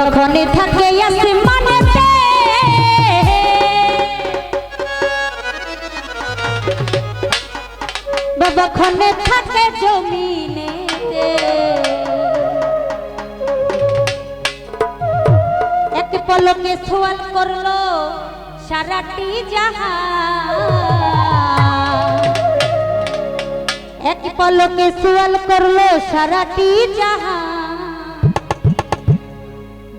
কখনই থাকে আসমানেতে কখনে থাকে জমিনেতে। এক পলকে সোয়াল করল সারাটি জাহা এক পলকে সোয়াল করল সারাটি জাহা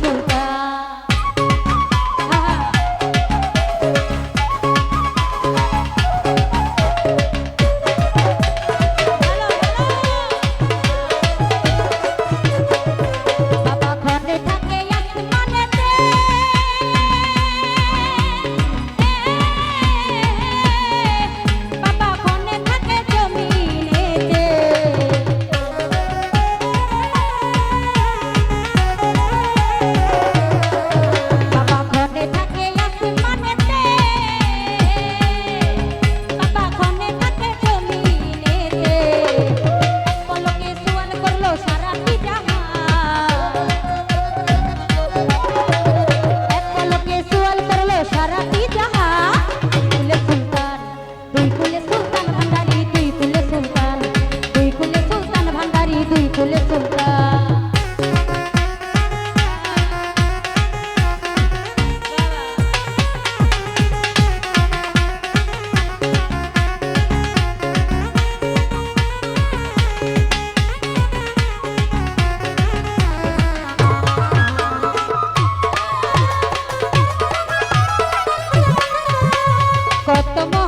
ফুল Fatima.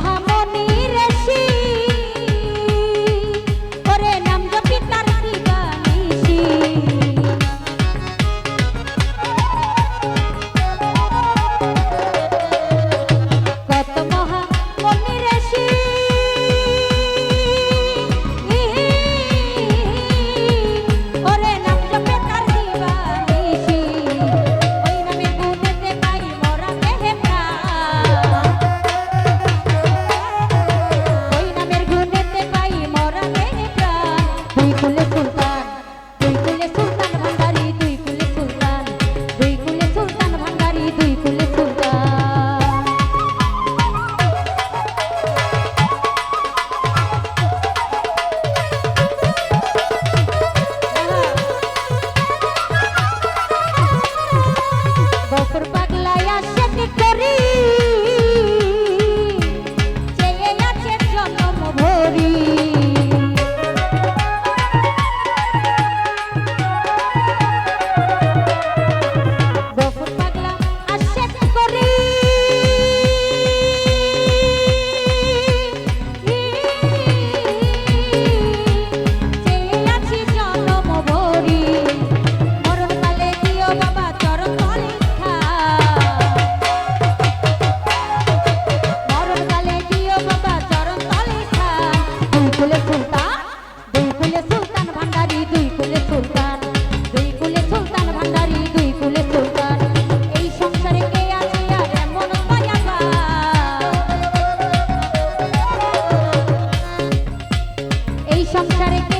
Shut it.